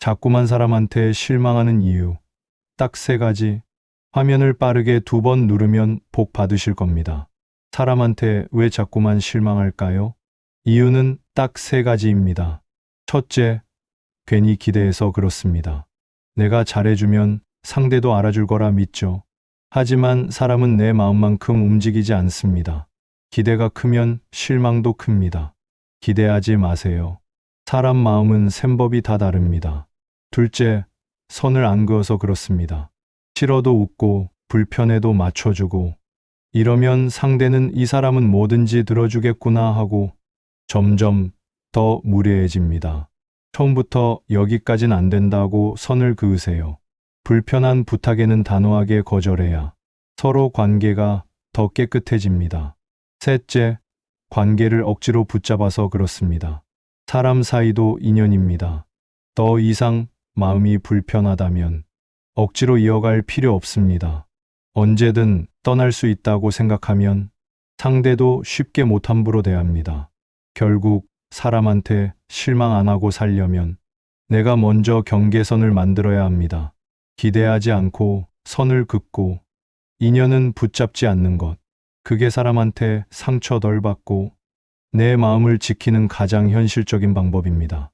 자꾸만 사람한테 실망하는 이유. 딱 세 가지. 화면을 빠르게 두 번 누르면 복 받으실 겁니다. 사람한테 왜 자꾸만 실망할까요? 이유는 딱 세 가지입니다. 첫째, 괜히 기대해서 그렇습니다. 내가 잘해주면 상대도 알아줄 거라 믿죠. 하지만 사람은 내 마음만큼 움직이지 않습니다. 기대가 크면 실망도 큽니다. 기대하지 마세요. 사람 마음은 셈법이 다 다릅니다. 둘째, 선을 안 그어서 그렇습니다. 싫어도 웃고 불편해도 맞춰주고 이러면 상대는 이 사람은 뭐든지 들어주겠구나 하고 점점 더 무례해집니다. 처음부터 여기까진 안 된다고 선을 그으세요. 불편한 부탁에는 단호하게 거절해야 서로 관계가 더 깨끗해집니다. 셋째, 관계를 억지로 붙잡아서 그렇습니다. 사람 사이도 인연입니다. 더 이상 마음이 불편하다면 억지로 이어갈 필요 없습니다. 언제든 떠날 수 있다고 생각하면 상대도 쉽게 못 함부로 대합니다. 결국 사람한테 실망 안 하고 살려면 내가 먼저 경계선을 만들어야 합니다. 기대하지 않고 선을 긋고 인연은 붙잡지 않는 것. 그게 사람한테 상처 덜 받고 내 마음을 지키는 가장 현실적인 방법입니다.